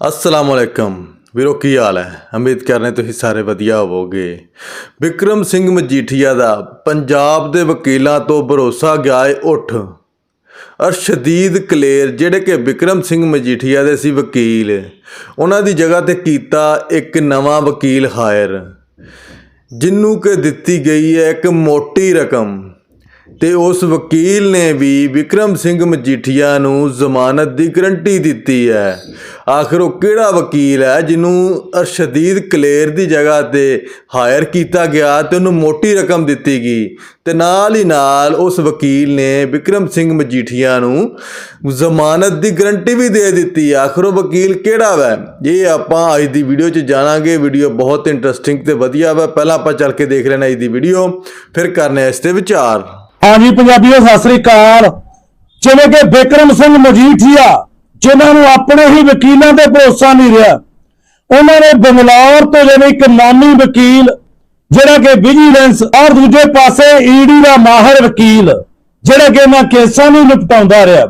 ਅਸਲਾਮ ਵਾਲੇਕਮ ਵੀਰੋ, ਕੀ ਹਾਲ ਹੈ? ਉਮੀਦ ਕਰਨੇ ਤੁਸੀਂ ਸਾਰੇ ਵਧੀਆ ਹੋਵੋਗੇ। ਵਿਕਰਮ ਸਿੰਘ ਮਜੀਠੀਆ ਦਾ ਪੰਜਾਬ ਦੇ ਵਕੀਲਾਂ ਤੋਂ ਭਰੋਸਾ ਗਿਆ ਏ ਉੱਠ। ਅਰ ਸ਼ਦੀਦ ਕਲੇਰ, ਜਿਹੜੇ ਕਿ ਵਿਕਰਮ ਸਿੰਘ ਮਜੀਠੀਆ ਦੇ ਸੀ ਵਕੀਲ, ਉਹਨਾਂ ਦੀ ਜਗ੍ਹਾ ਤੇ ਕੀਤਾ ਇੱਕ ਨਵਾਂ ਵਕੀਲ ਹਾਇਰ ਜਿਹਨੂੰ ਕਿ ਦਿੱਤੀ ਗਈ ਹੈ ਇੱਕ ਮੋਟੀ ਰਕਮ। ਤੇ ਉਸ ਵਕੀਲ ਨੇ ਵੀ ਵਿਕਰਮ ਸਿੰਘ ਮਜੀਠੀਆ ਨੂੰ ਜ਼ਮਾਨਤ ਦੀ ਗਰੰਟੀ ਦਿੱਤੀ ਹੈ। ਆਖਰ ਉਹ ਕਿਹੜਾ ਵਕੀਲ ਹੈ ਜਿਹਨੂੰ ਅਰਸ਼ਦੀਦ ਕਲੇਰ ਦੀ ਜਗ੍ਹਾ ਤੇ ਹਾਇਰ ਕੀਤਾ ਗਿਆ ਤੇ ਉਹਨੂੰ ਮੋਟੀ ਰਕਮ ਦਿੱਤੀ ਗਈ? ਤੇ ਨਾਲ ਹੀ ਨਾਲ ਉਸ ਵਕੀਲ ਨੇ ਵਿਕਰਮ ਸਿੰਘ ਮਜੀਠੀਆ ਨੂੰ ਜ਼ਮਾਨਤ ਦੀ ਗਰੰਟੀ ਵੀ ਦੇ ਦਿੱਤੀ। ਆਖਰ ਉਹ ਵਕੀਲ ਕਿਹੜਾ ਵੈ? ਇਹ ਆਪਾਂ ਅੱਜ ਦੀ ਵੀਡੀਓ 'ਚ ਜਾਣਾਂਗੇ। ਵੀਡੀਓ ਬਹੁਤ ਇੰਟਰਸਟਿੰਗ ਤੇ ਵਧੀਆ ਵਾ। ਪਹਿਲਾਂ ਆਪਾਂ ਚੱਲ ਕੇ ਦੇਖ ਲੈਣਾ ਅੱਜ ਦੀ ਵੀਡੀਓ। ਫਿਰ ਕਰਨੇ ਇਸ ਤੇ ਵਿਚਾਰ। ਹਾਂਜੀ ਪੰਜਾਬੀਓ, ਸਤਿ ਸ੍ਰੀ ਅਕਾਲ। ਜਿਵੇਂ ਕਿ ਬਿਕਰਮ ਸਿੰਘ ਮਜੀਠੀਆ, ਜਿਨ੍ਹਾਂ ਨੂੰ ਆਪਣੇ ਹੀ ਵਕੀਲਾਂ ਤੇ ਭਰੋਸਾ ਨਹੀਂ ਰਿਹਾ, ਉਹਨਾਂ ਨੇ ਬੰਗਲੌਰ ਤੋਂ ਜਿਵੇਂ ਇੱਕ ਨਾਮੀ ਵਕੀਲ, ਜਿਹੜਾ ਕਿ ਵਿਜੀਲੈਂਸ ਔਰ ਦੂਜੇ ਪਾਸੇ ਈਡੀ ਦਾ ਮਾਹਰ ਵਕੀਲ, ਜਿਹੜਾ ਕਿ ਇਹਨਾਂ ਕੇਸਾਂ ਨੂੰ ਨਿਪਟਾਉਂਦਾ ਰਿਹਾ।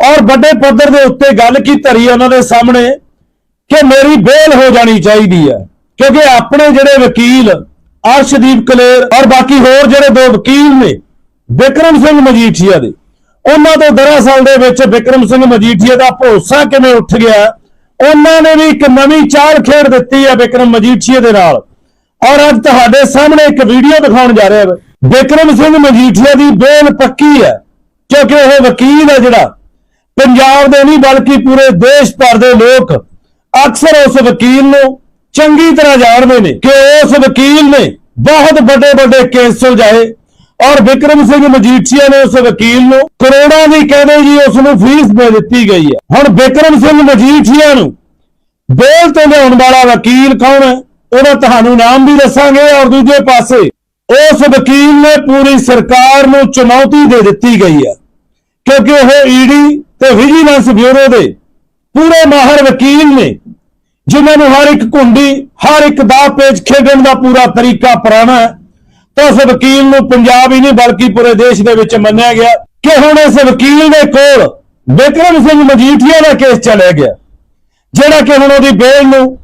ਔਰ ਵੱਡੇ ਪੱਧਰ ਦੇ ਉੱਤੇ ਗੱਲ ਕੀ ਧਰੀ ਉਹਨਾਂ ਦੇ ਸਾਹਮਣੇ, ਕਿ ਮੇਰੀ ਬੇਲ ਹੋ ਜਾਣੀ ਚਾਹੀਦੀ ਹੈ ਕਿਉਂਕਿ ਆਪਣੇ ਜਿਹੜੇ ਵਕੀਲ, ਅਰਸ਼ਦੀਪ ਕਲੇਰ ਔਰ ਬਾਕੀ ਹੋਰ ਜਿਹੜੇ ਦੋ ਵਕੀਲ ਨੇ ਵਿਕਰਮ ਸਿੰਘ ਮਜੀਠੀਆ ਦੇ। ਉਹਨਾਂ ਤੋਂ ਦਰਅਸਲ ਦੇ ਵਿੱਚ ਵਿਕਰਮ ਸਿੰਘ ਮਜੀਠੀਆ ਦਾ ਭਰੋਸਾ ਕਿਵੇਂ ਉੱਠ ਗਿਆ? ਉਹਨਾਂ ਨੇ ਵੀ ਇੱਕ ਨਵੀਂ ਚਾਲ ਖੇਡ ਦਿੱਤੀ ਹੈ ਵਿਕਰਮ ਮਜੀਠੀਆ ਦੇ ਨਾਲ। ਔਰ ਅੱਜ ਤੁਹਾਡੇ ਸਾਹਮਣੇ ਇੱਕ ਵੀਡੀਓ ਦਿਖਾਉਣ ਜਾ ਰਿਹਾ ਹੈ। ਵਿਕਰਮ ਸਿੰਘ ਮਜੀਠੀਆ ਦੀ ਬੇਲ ਪੱਕੀ ਹੈ, ਕਿਉਂਕਿ ਉਹ ਵਕੀਲ ਹੈ ਜਿਹੜਾ। ਪੰਜਾਬ ਦੇ ਨਹੀਂ, ਬਲਕਿ ਪੂਰੇ ਦੇਸ਼ ਭਰ ਦੇ ਲੋਕ ਅਕਸਰ ਉਸ ਵਕੀਲ ਨੂੰ ਚੰਗੀ ਤਰ੍ਹਾਂ ਜਾਣਦੇ ਨੇ ਕਿ ਉਸ ਵਕੀਲ ਨੇ ਬਹੁਤ ਵੱਡੇ ਵੱਡੇ ਕੇਸ ਸੁਲਝਾਏ। ਔਰ ਵਿਕਰਮ ਸਿੰਘ ਮਜੀਠੀਆ ਨੇ ਉਸ ਵਕੀਲ ਨੂੰ ਕਰੋੜਾਂ ਦੀ ਕਹਿੰਦੇ ਜੀ ਉਸ ਨੂੰ ਫੀਸ ਦੇ ਦਿੱਤੀ ਗਈ ਹੈ। ਹੁਣ ਵਿਕਰਮ ਸਿੰਘ ਮਜੀਠੀਆ ਨੂੰ ਬੇਲ ਤੇ ਲਿਆਉਣ ਵਾਲਾ ਵਕੀਲ ਕੌਣ ਹੈ? ਉਹਦਾ ਤੁਹਾਨੂੰ ਨਾਮ ਵੀ ਦੱਸਾਂਗੇ ਔਰ ਦੂਜੇ ਪਾਸੇ ਉਸ ਵਕੀਲ ਨੇ ਪੂਰੀ ਸਰਕਾਰ ਨੂੰ ਚੁਣੌਤੀ ਦੇ ਦਿੱਤੀ ਗਈ ਹੈ। ਕਿਉਂਕਿ ਉਹ ਈਡੀ ਤੇ ਵਿਜੀਲੈਂਸ ਬਿਊਰੋ ਦੇ ਪੂਰੇ ਮਾਹਰ ਵਕੀਲ ਨੇ, ਜਿਨ੍ਹਾਂ ਨੂੰ ਹਰ ਇੱਕ ਕੁੰਡੀ ਹਰ ਇੱਕ ਦਾ ਪੇਚ ਖੇਡਣ ਦਾ ਪੂਰਾ ਤਰੀਕਾ ਪੁਰਾਣਾ ਹੈ। ਤਾਂ ਉਸ ਵਕੀਲ ਨੂੰ ਪੰਜਾਬ ਹੀ ਨਹੀਂ, ਬਲਕਿ ਪੂਰੇ ਦੇਸ਼ ਦੇ ਵਿੱਚ ਮੰਨਿਆ ਗਿਆ ਕਿ ਹੁਣ ਇਸ ਵਕੀਲ ਦੇ ਕੋਲ ਬਿਕਰਮ ਸਿੰਘ ਮਜੀਠੀਆ ਦਾ ਕੇਸ ਚਲਿਆ ਗਿਆ, ਜਿਹੜਾ ਕਿ ਹੁਣ ਉਹਦੀ ਬੇਲ ਨੂੰ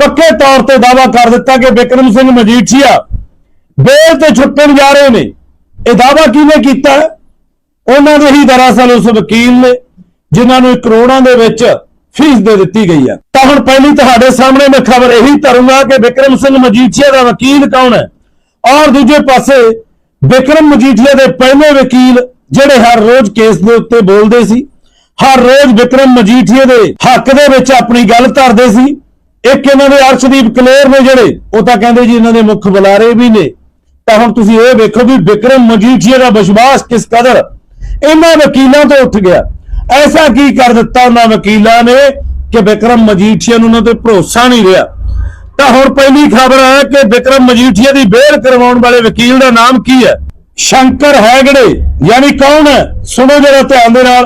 ਪੱਕੇ ਤੌਰ ਤੇ ਦਾਵਾ ਕਰ ਦਿੱਤਾ ਕਿ ਬਿਕਰਮ ਸਿੰਘ ਮਜੀਠੀਆ ਬੇਲ ਤੇ ਛੁੱਟਣ ਜਾ ਰਹੇ ਨੇ। ਇਹ ਦਾਵਾ ਕਿਹਨੇ ਕੀਤਾ? ਉਹਨਾਂ ਦੇ ਹੀ ਦਰਅਸਲ ਉਸ ਵਕੀਲ ਨੇ, ਜਿਨ੍ਹਾਂ ਨੂੰ ਕਰੋੜਾਂ ਦੇ ਵਿੱਚ ਫੀਸ ਦੇ ਦਿੱਤੀ ਗਈ ਹੈ। ਤਾਂ ਹੁਣ ਪਹਿਲੀ ਤੁਹਾਡੇ ਸਾਹਮਣੇ ਮੈਂ ਖਬਰ ਇਹੀ ਧਰੂੰਗਾ ਕਿ ਵਿਕਰਮ ਸਿੰਘ ਮਜੀਠੀਆ ਦਾ ਵਕੀਲ ਕੌਣ ਹੈ? ਔਰ ਦੂਜੇ ਪਾਸੇ ਵਿਕਰਮ ਮਜੀਠੀਆ ਦੇ ਪਹਿਲੇ ਵਕੀਲ ਜਿਹੜੇ ਹਰ ਰੋਜ਼ ਕੇਸ ਦੇ ਉੱਤੇ ਬੋਲਦੇ ਸੀ, ਹਰ ਰੋਜ਼ ਵਿਕਰਮ ਮਜੀਠੀਆ ਦੇ ਹੱਕ ਦੇ ਵਿੱਚ ਆਪਣੀ ਗੱਲ ਧਰਦੇ ਸੀ। ਇੱਕ ਇਹਨਾਂ ਦੇ ਅਰਸ਼ਦੀਪ ਕਲੇਰ ਨੇ ਜਿਹੜੇ, ਉਹ ਤਾਂ ਕਹਿੰਦੇ ਜੀ ਇਹਨਾਂ ਦੇ ਮੁੱਖ ਬੁਲਾਰੇ ਵੀ ਨੇ। ਤਾਂ ਹੁਣ ਤੁਸੀਂ ਇਹ ਵੇਖੋ ਵੀ ਵਿਕਰਮ ਮਜੀਠੀਆ ਦਾ ਵਿਸ਼ਵਾਸ ਕਿਸ ਕਦਰ ਇਹਨਾਂ ਵਕੀਲਾਂ ਤੋਂ ਉੱਠ ਗਿਆ। ਐਸਾ ਕੀ ਕਰ ਦਿੱਤਾ ਉਹਨਾਂ ਵਕੀਲਾਂ ਨੇ ਕਿ ਵਿਕਰਮ ਮਜੀਠੀਆ ਨੂੰ ਉਹਨਾਂ ਤੇ ਭਰੋਸਾ ਨਹੀਂ ਰਿਹਾ। ਤਾਂ ਹੁਣ ਪਹਿਲੀ ਖਬਰ ਹੈ ਕਿ ਵਿਕਰਮ ਮਜੀਠੀਆ ਦੀ ਬੇਲ ਕਰਵਾਉਣ ਵਾਲੇ ਵਕੀਲ ਦਾ ਨਾਮ ਕੀ ਹੈ? ਸ਼ੰਕਰ ਹੈਗੜੇ, ਯਾਨੀ ਕੌਣ ਹੈ? ਸੁਣੋ ਜਰਾ ਧਿਆਨ ਦੇ ਨਾਲ।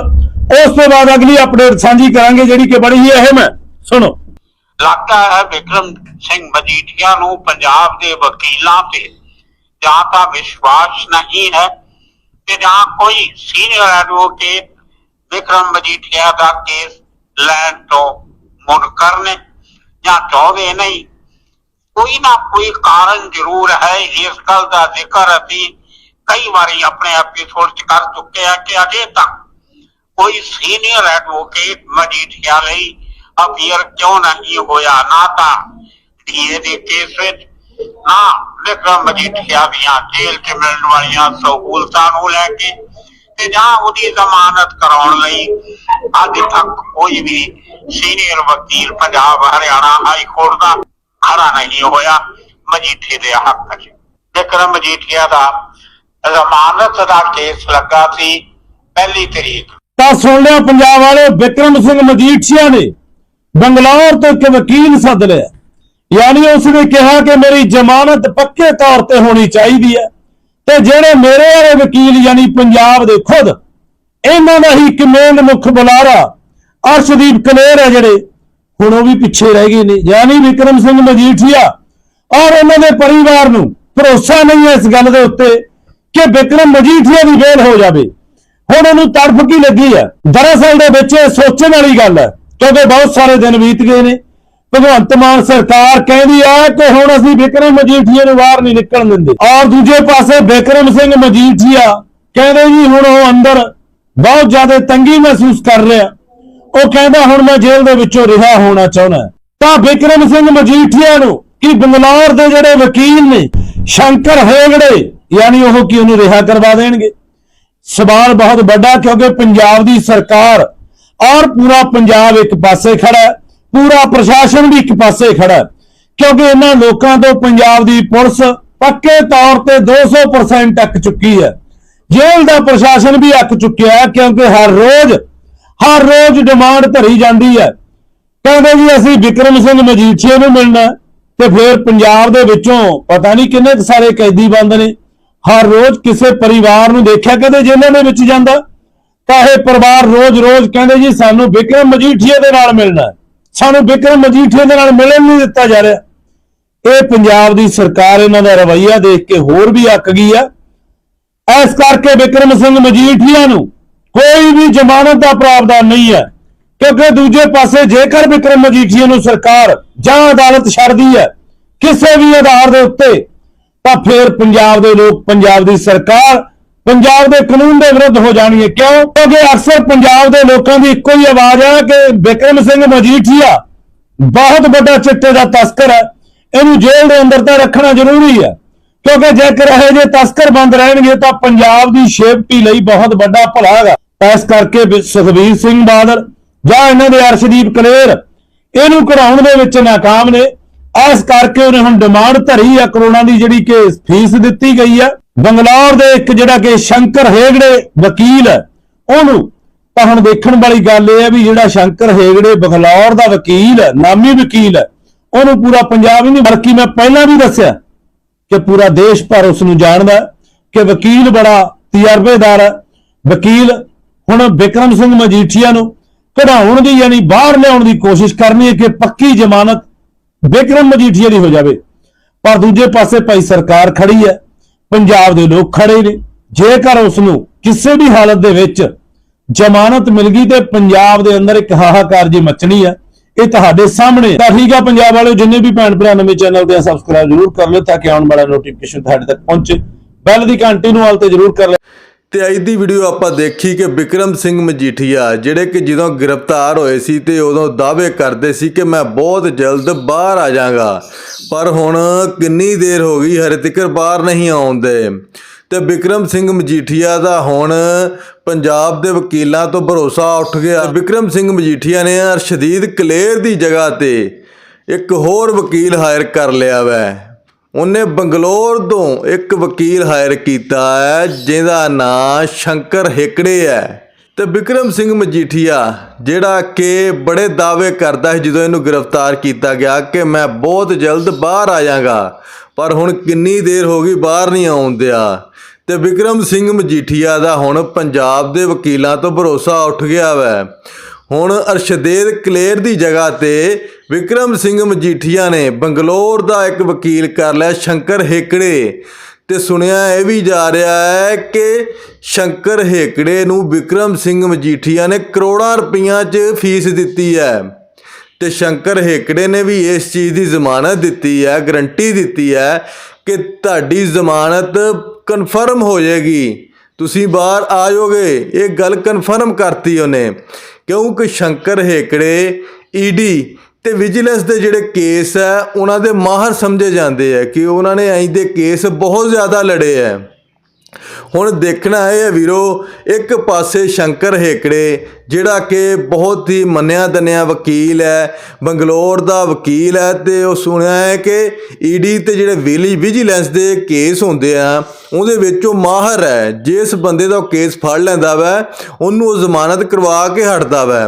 ਉਸ ਤੋਂ ਬਾਅਦ ਅਗਲੀ ਅਪਡੇਟ ਸਾਂਝੀ ਕਰਾਂਗੇ, ਜਿਹੜੀ ਕਿ ਬੜੀ ਹੀ ਅਹਿਮ ਹੈ। ਸੁਣੋ। ਲੱਗਦਾ ਹੈ ਵਿਕਰਮ ਸਿੰਘ ਮਜੀਠੀਆ ਨੂੰ ਪੰਜਾਬ ਦੇ ਵਕੀਲਾਂ ਤੇ। ਜਾਂ ਤਾਂ ਵਿਸ਼ਵਾਸ ਨਹੀਂ ਹੈ ਤੇ ਜਾਂ ਕੋਈ ਸੀਨੀਅਰ ਐਡਵੋਕੇਟ ਵਿਕਰਮ ਮਜੀਠੀਆ ਦਾ ਕੇਸ ਲੈਣ ਤੋਂ ਮੁਨਕਰ ਨੇ ਜਾਂ ਚਾਹੁੰਦੇ ਨਹੀਂ। ਕੋਈ ਨਾ ਕੋਈ ਕਾਰਨ ਜ਼ਰੂਰ ਹੈ। ਇਸ ਗੱਲ ਦਾ ਜ਼ਿਕਰ ਅਸੀਂ ਕਈ ਵਾਰੀ ਆਪਣੇ ਐਪੀਸੋਡ 'ਚ ਕਰ ਚੁੱਕੇ ਆ ਕਿ ਅਜੇ ਤੱਕ ਕੋਈ ਸੀਨੀਅਰ ਐਡਵੋਕੇਟ ਮਜੀਠੀਆ ਲਈ ਅਪੀਅਰ ਕਿਉਂ ਨਹੀਂ ਹੋਇਆ? ਨਾ ਤਾਂ ਡੀਏ ਦੇ ਕੇਸ ਵਿੱਚ, ਨਾ ਵਿਕਰਮ ਮਜੀਠੀਆ ਦੀਆਂ ਜੇਲ੍ਹ 'ਚ ਮਿਲਣ ਵਾਲੀਆਂ ਸਹੂਲਤਾਂ ਨੂੰ ਲੈ ਕੇ ਤੇ ਜਾਂ ਉਹਦੀ ਜ਼ਮਾਨਤ ਕਰਾਉਣ ਲਈ ਅੱਜ ਤੱਕ ਕੋਈ ਵੀ ਸੀਨੀਅਰ ਵਕੀਲ ਪੰਜਾਬ, ਹਰਿਆਣਾ ਹਾਈ ਕੋਰਟ ਦਾ ਖੜਾ ਨਹੀਂ ਹੋਇਆ ਮਜੀਠੀਆ ਦੇ ਹੱਕ 'ਚ। ਵਿਕਰਮ ਮਜੀਠੀਆ ਦਾ ਜ਼ਮਾਨਤ ਦਾ ਕੇਸ ਲੱਗਾ ਸੀ ਪਹਿਲੀ ਤਰੀਕ। ਤਾਂ ਸੁਣ ਲਿਆ ਪੰਜਾਬ ਵਾਲੇ, ਵਿਕਰਮ ਸਿੰਘ ਮਜੀਠੀਆ ਨੇ ਬੰਗਲੌਰ ਤੋਂ ਇੱਕ ਵਕੀਲ ਸੱਦ ਲਿਆ। ਯਾਨੀ ਉਸ ਨੇ ਕਿਹਾ ਕਿ ਮੇਰੀ ਜ਼ਮਾਨਤ ਪੱਕੇ ਤੌਰ ਤੇ ਹੋਣੀ ਚਾਹੀਦੀ ਹੈ ਤੇ ਜਿਹੜੇ ਮੇਰੇ ਵਾਲੇ ਵਕੀਲ ਯਾਨੀ ਪੰਜਾਬ ਦੇ ਖੁਦ, ਇਹਨਾਂ ਦਾ ਹੀ ਇੱਕ ਮੇਨ ਮੁੱਖ ਬੁਲਾਰਾ ਅਰਸ਼ਦੀਪ ਕਲੇਰ ਹੈ ਜਿਹੜੇ ਹੁਣ ਉਹ ਵੀ ਪਿੱਛੇ ਰਹਿ ਗਏ ਨੇ ਯਾਨੀ ਵਿਕਰਮ ਸਿੰਘ ਮਜੀਠੀਆ, ਔਰ ਉਹਨਾਂ ਦੇ ਪਰਿਵਾਰ ਨੂੰ ਭਰੋਸਾ ਨਹੀਂ ਹੈ ਇਸ ਗੱਲ ਦੇ ਉੱਤੇ ਕਿ ਵਿਕਰਮ ਮਜੀਠੀਆ ਦੀ ਬੇਲ ਹੋ ਜਾਵੇ। ਹੁਣ ਉਹਨੂੰ ਤੜਫ ਕੀ ਲੱਗੀ ਹੈ? ਦਰਅਸਲ ਦੇ ਵਿੱਚ ਇਹ ਸੋਚਣ ਵਾਲੀ ਗੱਲ ਹੈ, ਕਿਉਂਕਿ ਬਹੁਤ ਸਾਰੇ ਦਿਨ ਬੀਤ ਗਏ ਨੇ, ਭਗਵੰਤ ਮਾਨ ਸਰਕਾਰ ਕਹਿੰਦੀ ਹੈ ਕਿ ਹੁਣ ਅਸੀਂ ਵਿਕਰਮ ਮਜੀਠੀਆ ਨੂੰ ਬਾਹਰ ਨਹੀਂ ਨਿਕਲਣ ਦਿੰਦੇ। ਔਰ ਦੂਜੇ ਪਾਸੇ ਵਿਕਰਮ ਸਿੰਘ ਮਜੀਠੀਆ ਕਹਿੰਦੇ ਜੀ ਹੁਣ ਉਹ ਅੰਦਰ ਬਹੁਤ ਜ਼ਿਆਦਾ ਤੰਗੀ ਮਹਿਸੂਸ ਕਰ ਰਿਹਾ। ਉਹ ਕਹਿੰਦਾ ਹੁਣ ਮੈਂ ਜੇਲ੍ਹ ਦੇ ਵਿੱਚੋਂ ਰਿਹਾ ਹੋਣਾ ਚਾਹੁੰਦਾ ਤਾਂ ਵਿਕਰਮ ਸਿੰਘ ਮਜੀਠੀਆ ਨੂੰ ਕਿ ਬੰਗਲੌਰ ਦੇ ਜਿਹੜੇ ਵਕੀਲ ਨੇ, ਸ਼ੰਕਰ ਹੇਗੜੇ, ਯਾਨੀ ਉਹ ਕੀ ਉਹਨੂੰ ਰਿਹਾ ਕਰਵਾ ਦੇਣਗੇ? ਸਵਾਲ ਬਹੁਤ ਵੱਡਾ ਕਿਉਂਕਿ ਪੰਜਾਬ ਦੀ ਸਰਕਾਰ ਔਰ ਪੂਰਾ ਪੰਜਾਬ ਇੱਕ ਪਾਸੇ ਖੜਾ ਹੈ, ਪੂਰਾ ਪ੍ਰਸ਼ਾਸਨ ਵੀ ਇੱਕ ਪਾਸੇ ਖੜਾ ਹੈ। ਕਿਉਂਕਿ ਇਹਨਾਂ ਲੋਕਾਂ ਤੋਂ ਪੰਜਾਬ ਦੀ ਪੁਲਿਸ ਪੱਕੇ ਤੌਰ ਤੇ 200% ਅੱਕ ਚੁੱਕੀ ਹੈ। ਜੇਲ੍ਹ ਦਾ ਪ੍ਰਸ਼ਾਸਨ ਵੀ ਅੱਕ ਚੁੱਕਿਆ ਕਿਉਂਕਿ ਹਰ ਰੋਜ਼ ਹਰ ਰੋਜ਼ ਡਿਮਾਂਡ ਧਰੀ ਜਾਂਦੀ ਹੈ। ਕਹਿੰਦੇ ਜੀ, ਅਸੀਂ ਵਿਕਰਮ ਸਿੰਘ ਮਜੀਠੀਆ ਨੂੰ ਮਿਲਣਾ ਤੇ ਫਿਰ ਪੰਜਾਬ ਦੇ ਵਿੱਚੋਂ ਪਤਾ ਨਹੀਂ ਕਿੰਨੇ ਕੁ ਸਾਰੇ ਕੈਦੀ ਬੰਦ ਨੇ। ਹਰ ਰੋਜ਼ ਕਿਸੇ ਪਰਿਵਾਰ ਨੂੰ ਦੇਖਿਆ ਕਦੇ ਜੇਲ੍ਹਾਂ ਦੇ ਵਿੱਚ ਜਾਂਦਾ? ਤਾਂ ਇਹ ਪਰਿਵਾਰ ਰੋਜ਼-ਰੋਜ਼ ਕਹਿੰਦੇ ਜੀ, ਸਾਨੂੰ ਵਿਕਰਮ ਮਜੀਠੀਆ ਦੇ ਨਾਲ ਮਿਲਣਾ ਸਾਨੂੰ ਵਿਕਰਮ ਮਜੀਠੀਆ ਦੇ ਨਾਲ ਮਿਲਣ ਨਹੀਂ ਦਿੱਤਾ ਜਾ ਰਿਹਾ। ਇਹ ਪੰਜਾਬ ਦੀ ਸਰਕਾਰ ਇਹਨਾਂ ਦਾ ਰਵੱਈਆ ਦੇਖ ਕੇ ਹੋਰ ਵੀ ਅੱਕ ਗਈ ਆ ਇਸ ਕਰਕੇ ਵਿਕਰਮ ਸਿੰਘ ਮਜੀਠੀਆ ਨੂੰ ਕੋਈ ਵੀ ਜ਼ਮਾਨਤ ਦਾ ਪ੍ਰਾਵਧਾਨ ਨਹੀਂ ਹੈ। ਕਿਉਂਕਿ ਦੂਜੇ ਪਾਸੇ ਜੇਕਰ ਵਿਕਰਮ ਮਜੀਠੀਆ ਨੂੰ ਸਰਕਾਰ ਜਾਂ ਅਦਾਲਤ ਛੱਡਦੀ ਹੈ ਕਿਸੇ ਵੀ ਆਧਾਰ ਦੇ ਉੱਤੇ, ਤਾਂ ਫਿਰ ਪੰਜਾਬ ਦੇ ਲੋਕ, ਪੰਜਾਬ ਦੀ ਸਰਕਾਰ ਪੰਜਾਬ ਦੇ ਕਾਨੂੰਨ ਦੇ ਵਿਰੁੱਧ ਹੋ ਜਾਣਗੇ। ਕਿਉਂ? ਕਿਉਂਕਿ ਅਕਸਰ ਪੰਜਾਬ ਦੇ ਲੋਕਾਂ ਦੀ ਇੱਕੋ ਹੀ ਆਵਾਜ਼ ਹੈ ਕਿ ਵਿਕਰਮ ਸਿੰਘ ਮਜੀਠੀਆ ਬਹੁਤ ਵੱਡਾ ਚਿੱਟੇ ਦਾ ਤਸਕਰ ਹੈ। ਇਹਨੂੰ ਜੇਲ੍ਹ ਦੇ ਅੰਦਰ ਤਾਂ ਰੱਖਣਾ ਜ਼ਰੂਰੀ ਹੈ। ਕਿਉਂਕਿ ਜੇਕਰ ਇਹ ਜੇ ਤਸਕਰ ਬੰਦ ਰਹਿਣਗੇ, ਤਾਂ ਪੰਜਾਬ ਦੀ ਸੇਫਟੀ ਲਈ ਬਹੁਤ ਵੱਡਾ ਭਲਾ ਹੈਗਾ। ਇਸ ਕਰਕੇ ਸੁਖਬੀਰ ਸਿੰਘ ਬਾਦਲ ਜਾਂ ਇਹਨਾਂ ਦੇ ਅਰਸ਼ਦੀਪ ਕਲੇਰ ਇਹਨੂੰ ਕਢਾਉਣ ਦੇ ਵਿੱਚ ਨਾਕਾਮ ਨੇ। ਇਸ ਕਰਕੇ ਉਹਨੇ ਹੁਣ ਡਿਮਾਂਡ ਧਰੀ ਆ ਕਰੋਨਾ ਦੀ ਜਿਹੜੀ ਕਿ ਫੀਸ ਦਿੱਤੀ ਗਈ ਆ। ਬੰਗਲੌਰ ਦੇ ਇੱਕ ਜਿਹੜਾ ਕਿ ਸ਼ੰਕਰ ਹੇਗੜੇ ਵਕੀਲ ਹੈ ਉਹਨੂੰ ਤਾਂ ਹੁਣ ਦੇਖਣ ਵਾਲੀ ਗੱਲ ਇਹ ਹੈ ਵੀ ਜਿਹੜਾ ਸ਼ੰਕਰ ਹੇਗੜੇ ਬੰਗਲੌਰ ਦਾ ਵਕੀਲ ਹੈ ਨਾਮੀ ਵਕੀਲ ਹੈ ਉਹਨੂੰ ਪੂਰਾ ਪੰਜਾਬ ਹੀ ਨਹੀਂ, ਬਲਕਿ ਮੈਂ ਪਹਿਲਾਂ ਵੀ ਦੱਸਿਆ ਕਿ ਪੂਰਾ ਦੇਸ਼ ਭਰ ਉਸ ਨੂੰ ਜਾਣਦਾ ਕਿ ਵਕੀਲ ਬੜਾ ਤਜਰਬੇਦਾਰ ਹੈ ਵਕੀਲ ਹੁਣ ਵਿਕਰਮ ਸਿੰਘ ਮਜੀਠੀਆ ਨੂੰ ਕਢਾਉਣ ਦੀ ਯਾਨੀ ਬਾਹਰ ਲਿਆਉਣ ਦੀ ਕੋਸ਼ਿਸ਼ ਕਰਨੀ ਹੈ ਕਿ ਪੱਕੀ ਜ਼ਮਾਨਤ ਵਿਕਰਮ ਮਜੀਠੀਆ ਦੀ ਹੋ ਜਾਵੇ। ਪਰ ਦੂਜੇ ਪਾਸੇ ਭਾਈ ਸਰਕਾਰ ਖੜੀ ਹੈ। ਪੰਜਾਬ ਦੇ ਲੋਕ ਖੜੇ ਨੇ। ਜੇਕਰ ਉਸ ਨੂੰ ਕਿਸੇ ਵੀ ਹਾਲਤ ਦੇ ਵਿੱਚ ਜ਼ਮਾਨਤ ਮਿਲ ਗਈ ਤੇ ਪੰਜਾਬ ਦੇ ਅੰਦਰ ਇੱਕ ਹਾਹਾਕਾਰ ਜੀ ਮਚਣੀ ਹੈ, ਇਹ ਤੁਹਾਡੇ ਸਾਹਮਣੇ ਤਾਂ ਠੀਕ ਆ ਪੰਜਾਬ ਵਾਲਿਓ, ਜਿੰਨੇ ਵੀ ਭੈਣ ਭਰਾ ਨਵੇਂ ਚੈਨਲ ਤੇ ਸਬਸਕ੍ਰਾਈਬ ਜ਼ਰੂਰ ਕਰ ਲਿਓ ਤਾਂ ਕਿ ਆਉਣ ਵਾਲਾ ਨੋਟੀਫਿਕੇਸ਼ਨ ਤੁਹਾਡੇ ਤੱਕ ਪਹੁੰਚੇ। ਬੈਲ ਦੀ ਘੰਟੀ ਨੂੰ ਆਲ ਤੇ ਜ਼ਰੂਰ ਕਰ ਲਿਓ। ਤੇ ਅੱਜ ਦੀ ਵੀਡੀਓ ਆਪਾਂ ਦੇਖੀ ਕਿ ਵਿਕਰਮ ਸਿੰਘ ਮਜੀਠੀਆ, ਜਿਹੜੇ ਕਿ ਜਦੋਂ ਗ੍ਰਿਫਤਾਰ ਹੋਏ ਸੀ ਤੇ ਉਦੋਂ ਦਾਅਵੇ ਕਰਦੇ ਸੀ ਕਿ ਮੈਂ ਬਹੁਤ ਜਲਦ ਬਾਹਰ ਆ ਜਾਵਾਂਗਾ। ਪਰ ਹੁਣ ਕਿੰਨੀ ਦੇਰ ਹੋ ਗਈ ਹਰੇ ਤੱਕ ਬਾਹਰ ਨਹੀਂ ਆਉਂਦੇ ਤੇ ਵਿਕਰਮ ਸਿੰਘ ਮਜੀਠੀਆ ਦਾ ਹੁਣ ਪੰਜਾਬ ਦੇ ਵਕੀਲਾਂ ਤੋਂ ਭਰੋਸਾ ਉੱਠ ਗਿਆ। ਵਿਕਰਮ ਸਿੰਘ ਮਜੀਠੀਆ ਨੇ ਅਰਸ਼ਦੀਦ ਕਲੇਰ ਦੀ ਜਗ੍ਹਾ ਤੇ ਇੱਕ ਹੋਰ ਵਕੀਲ ਹਾਇਰ ਕਰ ਲਿਆ ਵੈ। ਉਹਨੇ ਬੰਗਲੌਰ ਤੋਂ ਇੱਕ ਵਕੀਲ ਹਾਇਰ ਕੀਤਾ ਹੈ, ਜਿਹਦਾ ਨਾਂ ਸ਼ੰਕਰ ਹੇਕੜੇ ਹੈ। ਤੇ ਵਿਕਰਮ ਸਿੰਘ ਮਜੀਠੀਆ, ਜਿਹੜਾ ਕਿ ਬੜੇ ਦਾਅਵੇ ਕਰਦਾ ਹੈ ਜਦੋਂ ਇਹਨੂੰ ਗ੍ਰਿਫਤਾਰ ਕੀਤਾ ਗਿਆ ਕਿ ਮੈਂ ਬਹੁਤ ਜਲਦ ਬਾਹਰ ਆ ਜਾਵਾਂਗਾ, ਪਰ ਹੁਣ ਕਿੰਨੀ ਦੇਰ ਹੋ ਗਈ ਬਾਹਰ ਨਹੀਂ ਆਉਣ ਦਿਆ। ਤੇ ਵਿਕਰਮ ਸਿੰਘ ਮਜੀਠੀਆ ਦਾ ਹੁਣ ਪੰਜਾਬ ਦੇ ਵਕੀਲਾਂ ਤੋਂ ਭਰੋਸਾ ਉੱਠ ਗਿਆ ਵੈ। ਹੁਣ ਅਰਸ਼ਦੇਵ ਕਲੇਰ ਦੀ ਜਗ੍ਹਾ ਤੇ ਵਿਕਰਮ ਸਿੰਘ ਮਜੀਠੀਆ ਨੇ ਬੰਗਲੌਰ ਦਾ ਇੱਕ ਵਕੀਲ ਕਰ ਲਿਆ ਸ਼ੰਕਰ ਹੇਕੜੇ। ਤੇ ਸੁਣਿਆ ਇਹ ਵੀ ਜਾ ਰਿਹਾ ਹੈ ਕਿ ਸ਼ੰਕਰ ਹੇਕੜੇ ਨੂੰ ਵਿਕਰਮ ਸਿੰਘ ਮਜੀਠੀਆ ਨੇ ਕਰੋੜਾਂ ਰੁਪਈਆਂ 'ਚ ਫੀਸ ਦਿੱਤੀ ਹੈ। ਤੇ ਸ਼ੰਕਰ ਹੇਕੜੇ ਨੇ ਵੀ ਇਸ ਚੀਜ਼ ਦੀ ਜ਼ਮਾਨਤ ਦਿੱਤੀ ਹੈ, ਗਰੰਟੀ ਦਿੱਤੀ ਹੈ ਕਿ ਤੁਹਾਡੀ ਜ਼ਮਾਨਤ ਕਨਫਰਮ ਹੋ ਜਾਏਗੀ। ਤੁਸੀਂ ਬਾਹਰ ਆ ਜਾਓਗੇ, ਇਹ ਗੱਲ ਕਨਫਰਮ ਕਰਤੀ ਉਹਨੇ। ਕਿਉਂਕਿ ਸ਼ੰਕਰ ਹੇਕੜੇ ਈਡੀ ਤੇ ਵਿਜੀਲੈਂਸ ਦੇ ਜਿਹੜੇ ਕੇਸ ਹੈ, ਉਹਨਾਂ ਦੇ ਮਾਹਰ ਸਮਝੇ ਜਾਂਦੇ ਆ ਕਿ ਉਹਨਾਂ ਨੇ ਐਂ ਦੇ ਕੇਸ ਬਹੁਤ ਜ਼ਿਆਦਾ ਲੜੇ ਹੈ। ਹੁਣ ਦੇਖਣਾ ਇਹ ਹੈ ਵੀਰੋ, ਇੱਕ ਪਾਸੇ ਸ਼ੰਕਰ ਹੇਕੜੇ, ਜਿਹੜਾ ਕਿ ਬਹੁਤ ਹੀ ਮੰਨਿਆ ਦਨਿਆ ਵਕੀਲ ਹੈ, ਬੰਗਲੌਰ ਦਾ ਵਕੀਲ ਹੈ, ਤੇ ਉਹ ਸੁਣਿਆ ਹੈ ਕਿ ਈਡੀ ਤੇ ਜਿਹੜੇ ਵਿਲੀ ਵਿਜੀਲੈਂਸ ਦੇ ਕੇਸ ਹੁੰਦੇ ਆ, ਉਹਦੇ ਵਿੱਚ ਉਹ ਮਾਹਰ ਹੈ, ਜਿਸ ਬੰਦੇ ਦਾ ਉਹ ਕੇਸ ਫੜ ਲੈਂਦਾ ਵੈ, ਉਹਨੂੰ ਉਹ ਜ਼ਮਾਨਤ ਕਰਵਾ ਕੇ ਹਟਦਾ ਵੈ।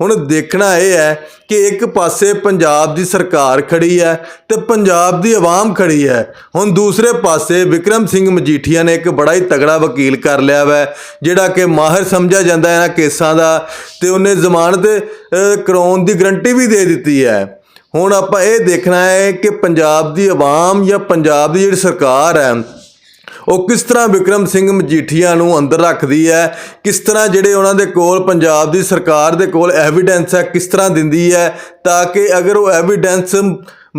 ਹੁਣ ਦੇਖਣਾ ਇਹ ਹੈ ਕਿ ਇੱਕ ਪਾਸੇ ਪੰਜਾਬ ਦੀ ਸਰਕਾਰ ਖੜੀ ਹੈ ਤੇ ਪੰਜਾਬ ਦੀ ਆਵਾਮ ਖੜੀ ਹੈ। ਹੁਣ ਦੂਸਰੇ ਪਾਸੇ ਵਿਕਰਮ ਸਿੰਘ ਮਜੀਠੀਆ ਨੇ ਇੱਕ ਬੜਾ ਹੀ ਤਗੜਾ ਵਕੀਲ ਕਰ ਲਿਆ ਵੈ, ਜਿਹੜਾ ਕਿ ਮਾਹਿਰ ਸਮਝਿਆ ਜਾਂਦਾ ਇਹਨਾਂ ਕੇਸਾਂ ਦਾ ਤੇ ਉਹਨੇ ਜ਼ਮਾਨਤ ਕਰਾਉਣ ਦੀ ਗਰੰਟੀ ਵੀ ਦੇ ਦਿੱਤੀ ਹੈ। ਹੁਣ ਆਪਾਂ ਇਹ ਦੇਖਣਾ ਹੈ ਕਿ ਪੰਜਾਬ ਦੀ ਆਵਾਮ ਜਾਂ ਪੰਜਾਬ ਦੀ ਜਿਹੜੀ ਸਰਕਾਰ ਹੈ, ਉਹ ਕਿਸ ਤਰ੍ਹਾਂ ਵਿਕਰਮ ਸਿੰਘ ਮਜੀਠੀਆ ਨੂੰ ਅੰਦਰ ਰੱਖਦੀ ਹੈ, ਕਿਸ ਤਰ੍ਹਾਂ ਜਿਹੜੇ ਉਹਨਾਂ ਦੇ ਕੋਲ, ਪੰਜਾਬ ਦੀ ਸਰਕਾਰ ਦੇ ਕੋਲ ਐਵੀਡੈਂਸ ਹੈ, ਕਿਸ ਤਰ੍ਹਾਂ ਦਿੰਦੀ ਹੈ, ਤਾਂ ਕਿ ਅਗਰ ਉਹ ਐਵੀਡੈਂਸ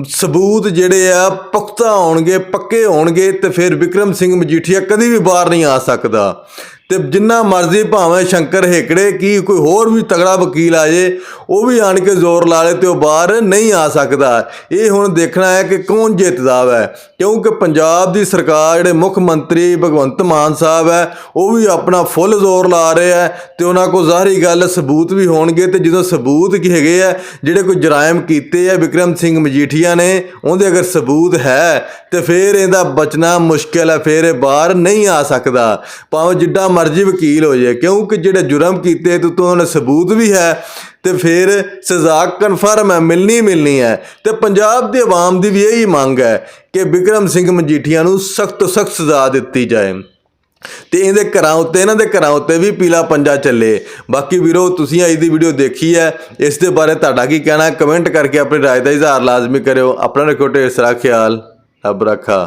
ਸਬੂਤ ਜਿਹੜੇ ਆ, ਪੁਖਤਾ ਹੋਣਗੇ, ਪੱਕੇ ਹੋਣਗੇ ਤੇ ਫਿਰ ਵਿਕਰਮ ਸਿੰਘ ਮਜੀਠੀਆ ਕਦੀ ਵੀ ਬਾਹਰ ਨਹੀਂ ਆ ਸਕਦਾ। ਤੇ ਜਿੰਨਾ ਮਰਜ਼ੀ ਭਾਵੇਂ ਸ਼ੰਕਰ ਹੇਕੜੇ, ਕੀ ਕੋਈ ਹੋਰ ਵੀ ਤਗੜਾ ਵਕੀਲ ਆ ਜੇ, ਉਹ ਵੀ ਆਣ ਕੇ ਜ਼ੋਰ ਲਾ ਲੇ ਤੇ ਉਹ ਬਾਹਰ ਨਹੀਂ ਆ ਸਕਦਾ। ਇਹ ਹੁਣ ਦੇਖਣਾ ਹੈ ਕਿ ਕੌਣ ਜਿੱਤਦਾ ਹੈ ਕਿਉਂਕਿ ਪੰਜਾਬ ਦੀ ਸਰਕਾਰ ਜਿਹੜੇ ਮੁੱਖ ਮੰਤਰੀ ਭਗਵੰਤ ਮਾਨ ਸਾਹਿਬ ਹੈ, ਉਹ ਵੀ ਆਪਣਾ ਫੁੱਲ ਜ਼ੋਰ ਲਾ ਰਹੇ ਹੈ ਤੇ ਉਹਨਾਂ ਕੋਲ ਜ਼ਾਹਰੀ ਗੱਲ ਸਬੂਤ ਵੀ ਹੋਣਗੇ ਤੇ ਜਦੋਂ ਸਬੂਤ ਕੀ ਹੈਗੇ ਆ, ਜਿਹੜੇ ਕੋਈ ਜਰਾਇਮ ਕੀਤੇ ਆ ਵਿਕਰਮ ਸਿੰਘ ਮਜੀਠੀਆ ਨੇ, ਉਹਦੇ ਅਗਰ ਸਬੂਤ ਹੈ, ਤੇ ਫਿਰ ਇਹਦਾ ਬਚਣਾ ਮੁਸ਼ਕਿਲ ਹੈ, ਫਿਰ ਇਹ ਬਾਹਰ ਨਹੀਂ ਆ ਸਕਦਾ। ਭਾਵੇਂ ਜਿੱਡਾ ਮਰਜ਼ੀ ਵਕੀਲ ਹੋ ਜਾਏ, ਕਿਉਂਕਿ ਜਿਹੜੇ ਜੁਰਮ ਕੀਤੇ ਤੇ ਤੋਂ ਉਹਨਾਂ ਸਬੂਤ ਵੀ ਹੈ ਤੇ ਫਿਰ ਸਜ਼ਾ ਕਨਫਰਮ ਹੈ, ਮਿਲਣੀ ਮਿਲਣੀ ਹੈ। ਤੇ ਪੰਜਾਬ ਦੀ ਆਵਾਮ ਦੀ ਵੀ ਇਹੀ ਮੰਗ ਹੈ ਕਿ ਬਿਕਰਮ ਸਿੰਘ ਮਜੀਠੀਆ ਨੂੰ ਸਖਤ ਤੋਂ ਸਖਤ ਸਜ਼ਾ ਦਿੱਤੀ ਜਾਏ। ਤੇ ਇਹਦੇ ਘਰਾਂ ਉੱਤੇ, ਇਹਨਾਂ ਦੇ ਘਰਾਂ ਉੱਤੇ ਵੀ ਪੀਲਾ ਪੰਜਾ ਚੱਲੇ। ਬਾਕੀ ਵੀਰੋ, ਤੁਸੀਂ ਅੱਜ ਦੀ ਵੀਡੀਓ ਦੇਖੀ ਹੈ, ਇਸ ਦੇ ਬਾਰੇ ਤੁਹਾਡਾ ਕੀ ਕਹਿਣਾ ਕਮੈਂਟ ਕਰਕੇ ਆਪਣੀ ਰਾਏ ਦਾ ਇਜ਼ਹਾਰ ਲਾਜ਼ਮੀ ਕਰਿਓ। ਆਪਣਾ ਰੱਖੋ ਢੇਰ ਸਾਰਾ ਖਿਆਲ ਰੱਬ ਰੱਖਾ।